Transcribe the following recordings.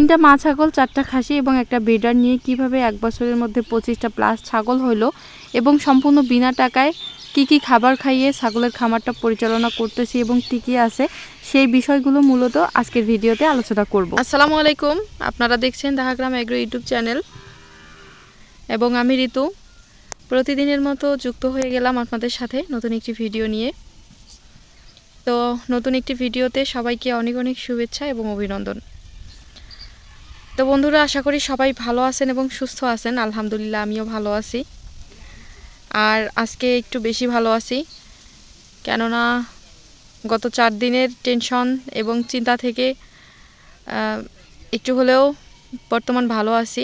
তিনটা মা ছাগল, চারটা খাসি এবং একটা ব্রিডার নিয়ে কীভাবে এক বছরের মধ্যে পঁচিশটা প্লাস ছাগল হইল এবং সম্পূর্ণ বিনা টাকায় কি কি খাবার খাইয়ে ছাগলের খামারটা পরিচালনা করতেছি এবং টিকে আছে, সেই বিষয়গুলো মূলত আজকের ভিডিওতে আলোচনা করব। আসসালামু আলাইকুম। আপনারা দেখছেন দাহাগ্রাম এগ্রো ইউটিউব চ্যানেল। এবং আমি ঋতু। প্রতিদিনের মতো যুক্ত হয়ে গেলাম আপনাদের সাথে নতুন একটি ভিডিও নিয়ে। তো নতুন একটি ভিডিওতে সবাইকে অনেক অনেক শুভেচ্ছা এবং অভিনন্দন। তো বন্ধুরা, আশা করি সবাই ভালো আছেন এবং সুস্থ আছেন। আলহামদুলিল্লাহ, আমিও ভালো আছি। আর আজকে একটু বেশি ভালো আছি, কেননা গত চার দিনের টেনশন এবং চিন্তা থেকে একটু হলেও বর্তমান ভালো আছি।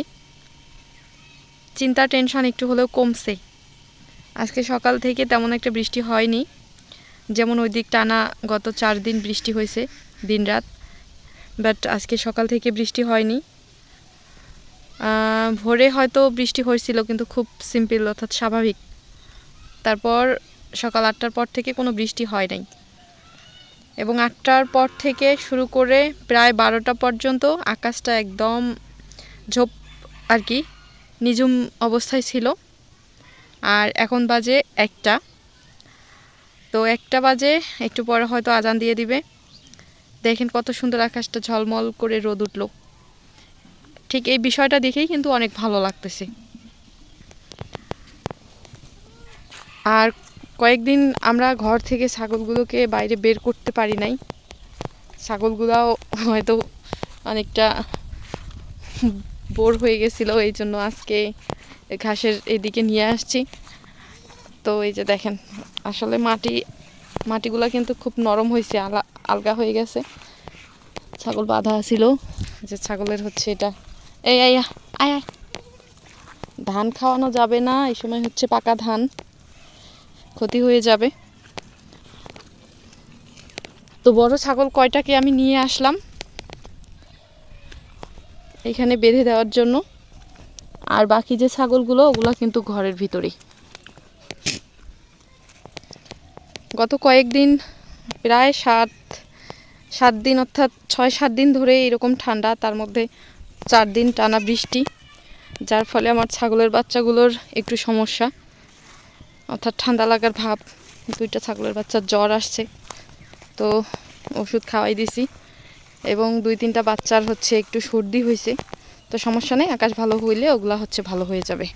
চিন্তা টেনশন একটু হলেও কমছে। আজকে সকাল থেকে তেমন একটা বৃষ্টি হয়নি, যেমন ওই দিক টানা গত চার দিন বৃষ্টি হয়েছে দিনরাত, বাট আজকে সকাল থেকে বৃষ্টি হয়নি। ভোরে হয়তো বৃষ্টি হয়েছিল, কিন্তু খুব সিম্পল অর্থাৎ স্বাভাবিক। তারপর সকাল আটটার পর থেকে কোনো বৃষ্টি হয় নাই। এবং আটটার পর থেকে শুরু করে প্রায় বারোটা পর্যন্ত আকাশটা একদম ঝোপ আর কি, নিঝুম অবস্থায় ছিল। আর এখন বাজে একটা। তো একটা বাজে, একটু পরে হয়তো আজান দিয়ে দিবে। দেখেন কত সুন্দর আকাশটা ঝলমল করে রোদ উঠল। ঠিক এই বিষয়টা দেখেই কিন্তু অনেক ভালো লাগতেছে। আর কয়েকদিন আমরা ঘর থেকে ছাগলগুলোকে বাইরে বের করতে পারি নাই। ছাগলগুলাও হয়তো অনেকটা বোর হয়ে গেছিল, এই জন্য আজকে ঘাসের এদিকে নিয়ে আসছি। তো এই যে দেখেন, আসলে মাটি, মাটিগুলা কিন্তু খুব নরম হয়েছে, আলা, আলগা হয়ে গেছে। ছাগল বাঁধা ছিল, যে ছাগলের হচ্ছে এটা এই আয় আয় আয়। ধান খাওয়ানো যাবে না, এই সময় হচ্ছে পাকা ধান। ক্ষতি হয়ে যাবে। তো বড় ছাগল কয়টাকে আমি নিয়ে আসলাম? এখানে বেঁধে দেওয়ার জন্য। আর বাকি যে ছাগলগুলো, ওগুলো কিন্তু ঘরের ভিতরেই। গত কয়েকদিন, প্রায় সাত সাত দিন অর্থাৎ ছয়, সাত দিন ধরে এরকম ঠান্ডা, তার মধ্যে চার দিন টানা বৃষ্টি, যার ফলে আমার ছাগলের বাচ্চাগুলোর একটু সমস্যা। অর্থাৎ ঠান্ডা লাগার ভাব, দুইটা ছাগলের বাচ্চার জ্বর আসছে। তো ওষুধ খাওয়াই দিছি এবং দুই তিনটা বাচ্চার হচ্ছে একটু সর্দি হয়েছে তো সমস্যা নেই, আকাশ ভালো হইলে ওগুলা হচ্ছে ভালো হয়ে যাবে।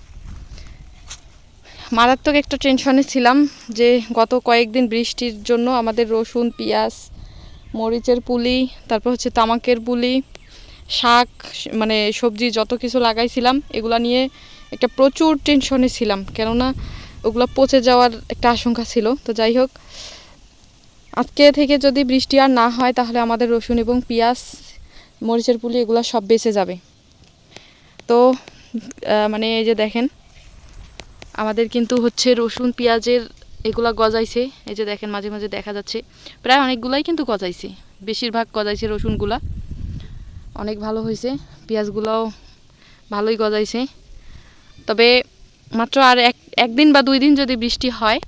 মারাত্মক একটা টেনশনে ছিলাম যে গত কয়েকদিন বৃষ্টির জন্য আমাদের রসুন, পেঁয়াজ, মরিচের পুলি, তারপর হচ্ছে তামাকের পুলি শাক মানে সবজি যত কিছু লাগাইছিলাম, এগুলা নিয়ে একটা প্রচুর টেনশনে ছিলাম। কেননা ওগুলো পচে যাওয়ার একটা আশঙ্কা ছিল। তো যাই হোক, আজকে থেকে যদি বৃষ্টি আর না হয়, তাহলে আমাদের রসুন এবং পেঁয়াজ, মরিচের পুলি এগুলো সব বেঁচে যাবে। তো মানে এই যে দেখেন, আমাদের কিন্তু হচ্ছে রসুন, পেঁয়াজের এগুলা গজাইছে। এই যে দেখেন, মাঝে মাঝে দেখা যাচ্ছে। প্রায় অনেকগুলাই কিন্তু গজাইছে। বেশিরভাগ গজাইছে রসুনগুলা। অনেক ভালো হয়েছে। পেঁয়াজগুলাও ভালোই গজাইছে। তবে মাত্র আর এক, একদিন বা দুই দিন যদি বৃষ্টি হয়,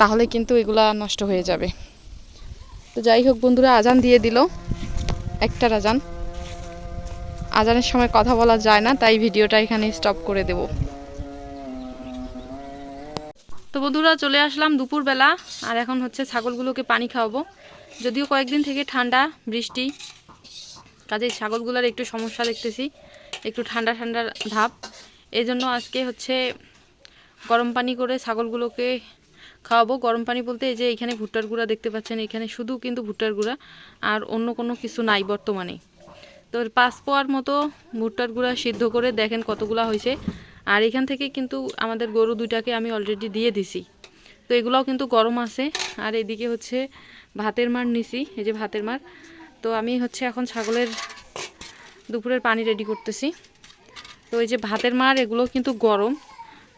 তাহলে কিন্তু এগুলা নষ্ট হয়ে যাবে। তো যাই হোক বন্ধুরা, আজান দিয়ে দিল। একটার আজান। আজানের সময় কথা বলা যায় না, তাই ভিডিওটা এখানে স্টপ করে দেব। তো বন্ধুরা, চলে আসলাম দুপুরবেলা, আর এখন হচ্ছে ছাগলগুলোকে পানি খাওয়াবো। যদিও কয়েকদিন থেকে ঠান্ডা, বৃষ্টি কাজেই ছাগলগুলোর একটু সমস্যা দেখতেছি, একটু ঠান্ডা ঠান্ডা ভাব এই জন্য আজকে হচ্ছে গরম পানি করে ছাগলগুলোকে খাওয়াবো। গরম পানি বলতে এই যে এখানে ভুট্টার গুঁড়া দেখতে পাচ্ছেন, এখানে শুধু কিন্তু ভুট্টার গুঁড়া আর অন্য কোনো কিছু নাই বর্তমানে। তো পাঁচ পোয়ার মতো ভুট্টার গুঁড়া সিদ্ধ করে দেখেন কতগুলা হয়েছে। আর এখান থেকে কিন্তু আমাদের গরু দুইটাকে আমি অলরেডি দিয়ে দিছি। তো এগুলাও কিন্তু গরম আছে। আর এদিকে হচ্ছে ভাতের মার নিছি, এই যে ভাতের মার। তো আমি হচ্ছে এখন ছাগলের দুপুরের পানি রেডি করতেছি। তো এই যে ভাতের মার, এগুলো কিন্তু গরম।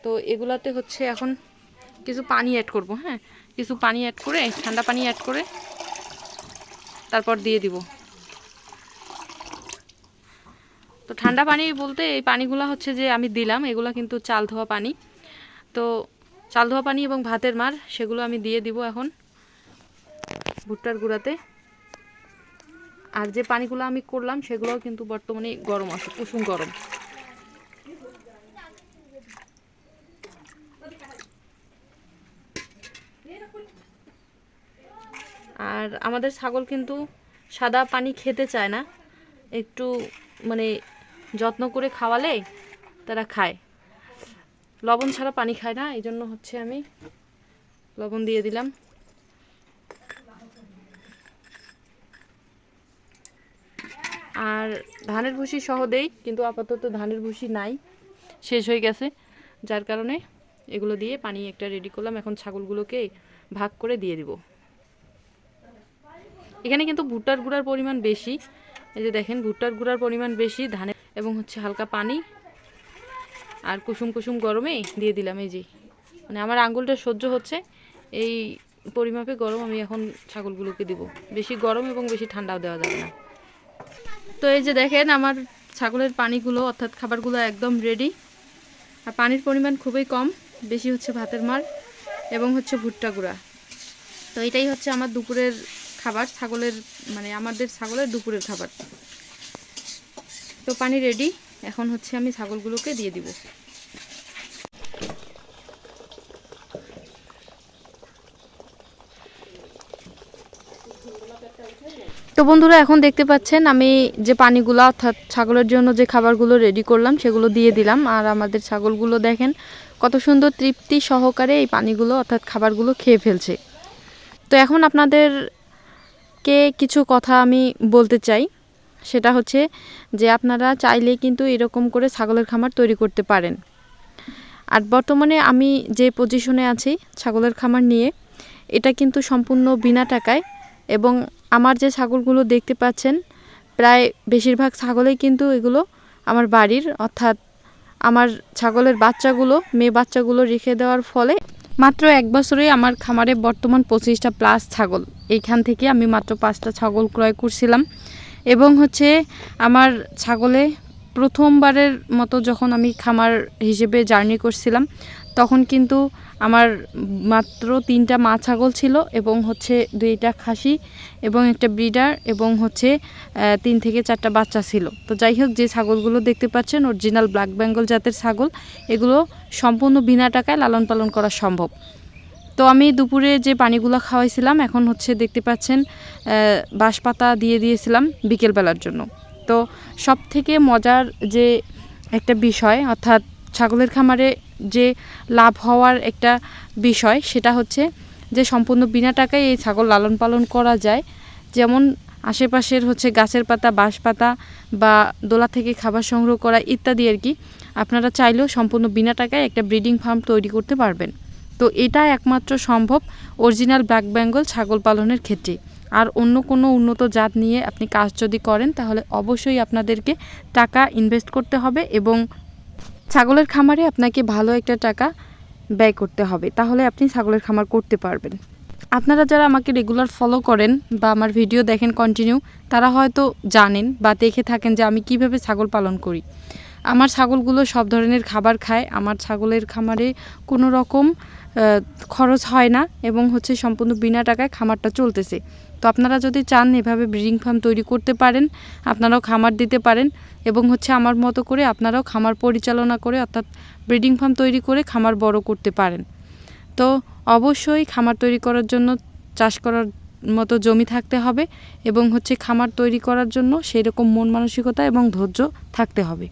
তো এগুলাতে হচ্ছে এখন কিছু পানি অ্যাড করব হ্যাঁ? কিছু পানি অ্যাড করে, ঠান্ডা পানি অ্যাড করে তারপর দিয়ে দিব। তো ঠান্ডা পানি বলতে এই পানিগুলো হচ্ছে যে আমি দিলাম, এগুলো কিন্তু চাল ধোয়া পানি। তো চাল ধোয়া পানি এবং ভাতের মার, সেগুলো আমি দিয়ে দিব এখন ভুট্টার গুঁড়াতে। আর যে পানিগুলো আমি করলাম, সেগুলোও কিন্তু বর্তমানে গরম আছে কুসুম গরম। আর আমাদের ছাগল কিন্তু সাদা পানি খেতে চায় না। একটু মানে যত্ন করে খাওয়ালে তারা খায়। লবণ ছাড়া পানি খায় না এই জন্য হচ্ছে আমি লবণ দিয়ে দিলাম। আর ধানের ভুসি সহ দেই, কিন্তু আপাতত ধানের ভুসি নাই, শেষ হয়ে গেছে। যার কারণে এগুলো দিয়ে পানি একটা রেডি করলাম। এখন ছাগলগুলোকে ভাগ করে দিয়ে দিব। এখানে কিন্তু ভুট্টার গুঁড়ার পরিমাণ বেশি। এই যে দেখেন, ভুট্টার গুঁড়ার পরিমাণ বেশি, ধানের এবং হচ্ছে হালকা পানি আর কুসুম কুসুম গরমে দিয়ে দিলাম। এই যে মানে আমার আঙ্গুলটা সহ্য হচ্ছে। এই পরিমাপে গরম আমি এখন ছাগলগুলোকে দিব। বেশি গরম এবং বেশি ঠান্ডাও দেওয়া যাবে না। তো এই যে দেখেন, আমার ছাগলের পানিগুলো, অর্থাৎ খাবারগুলো একদম রেডি আর পানির পরিমাণ খুবই কম, বেশি হচ্ছে ভাতের মার এবং হচ্ছে ভুট্টা গুঁড়া। তো এটাই হচ্ছে আমার দুপুরের খাবার, ছাগলের মানে আমাদের ছাগলের দুপুরের খাবার। তো পানি রেডি এখন হচ্ছে আমি ছাগলগুলোকে দিয়ে দিব। তো বন্ধুরা, এখন দেখতে পাচ্ছেন আমি যে পানিগুলো, অর্থাৎ ছাগলের জন্য যে খাবারগুলো রেডি করলাম, সেগুলো দিয়ে দিলাম। আর আমাদের ছাগলগুলো দেখেন কত সুন্দর তৃপ্তি সহকারে এই পানিগুলো, অর্থাৎ খাবারগুলো খেয়ে ফেলছে। তো এখন আপনাদেরকে কিছু কথা আমি বলতে চাই। সেটা হচ্ছে যে আপনারা চাইলে কিন্তু এরকম করে ছাগলের খামার তৈরি করতে পারেন। আর বর্তমানে আমি যে পজিশনে আছি ছাগলের খামার নিয়ে, এটা কিন্তু সম্পূর্ণ বিনা টাকায় এবং আমার যে ছাগলগুলো দেখতে পাচ্ছেন, প্রায় বেশিরভাগ ছাগলেই কিন্তু এগুলো আমার বাড়ির, অর্থাৎ আমার ছাগলের বাচ্চাগুলো, মেয়ে বাচ্চাগুলো রেখে দেওয়ার ফলে মাত্র এক বছরে আমার খামারে বর্তমান পঁচিশটা প্লাস ছাগল। এইখান থেকে আমি মাত্র পাঁচটা ছাগল ক্রয় করছিলাম এবং হচ্ছে আমার ছাগলে প্রথমবারের মতো যখন আমি খামার হিসেবে জার্নি করছিলাম, তখন কিন্তু আমার মাত্র তিনটা মা ছাগল ছিল এবং হচ্ছে দুইটা খাসি এবং একটা ব্রিডার এবং হচ্ছে তিন থেকে চারটা বাচ্চা ছিল। তো যাই হোক, যে ছাগলগুলো দেখতে পাচ্ছেন অরিজিনাল ব্ল্যাক বেঙ্গল জাতের ছাগল, এগুলো সম্পূর্ণ বিনা টাকায় লালন পালন করা সম্ভব। তো আমি দুপুরে যে পানিগুলো খাওয়াইছিলাম, এখন হচ্ছে দেখতে পাচ্ছেন বাঁশপাতা দিয়ে দিয়েছিলাম বিকেলবেলার জন্য। তো সব থেকে মজার যে একটা বিষয়, অর্থাৎ ছাগলের খামারে যে লাভ হওয়ার একটা বিষয়, সেটা হচ্ছে যে সম্পূর্ণ বিনা টাকায় এই ছাগল লালন পালন করা যায়। যেমন আশেপাশের হচ্ছে গাছের পাতা, বাঁশ পাতা বা দোলা থেকে খাবার সংগ্রহ করা ইত্যাদি আর কি, আপনারা চাইলেও সম্পূর্ণ বিনা টাকায় একটা ব্রিডিং ফার্ম তৈরি করতে পারবেন। তো এটা একমাত্র সম্ভব অরিজিনাল ব্ল্যাক বেঙ্গল ছাগল পালনের ক্ষেত্রে। আর অন্য কোনো উন্নত জাত নিয়ে আপনি কাজ যদি করেন, তাহলে অবশ্যই আপনাদেরকে টাকা ইনভেস্ট করতে হবে এবং ছাগলের খামারে আপনাকে ভালো একটা টাকা ব্যয় করতে হবে। তাহলে আপনি ছাগলের খামার করতে পারবেন। আপনারা যারা আমাকে রেগুলার ফলো করেন বা আমার ভিডিও দেখেন কন্টিনিউ তারা হয়তো জানেন বা দেখে থাকেন যে আমি কীভাবে ছাগল পালন করি। আমার ছাগলগুলো সব ধরনের খাবার খায়। আমার ছাগলের খামারে কোনো রকম খরচ হয় না এবং হচ্ছে সম্পূর্ণ বিনা টাকায় খামারটা চলতেছে। তো আপনারা যদি চান এভাবে ব্রিডিং ফার্ম তৈরি করতে পারেন, আপনারাও খামার দিতে পারেন এবং হচ্ছে আমার মতো করে আপনারাও খামার পরিচালনা করে অর্থাৎ ব্রিডিং ফার্ম তৈরি করে খামার বড় করতে পারেন। তো অবশ্যই খামার তৈরি করার জন্য চাষ করার মতো জমি থাকতে হবে এবং হচ্ছে খামার তৈরি করার জন্য সেই রকম মন মানসিকতা এবং ধৈর্য থাকতে হবে।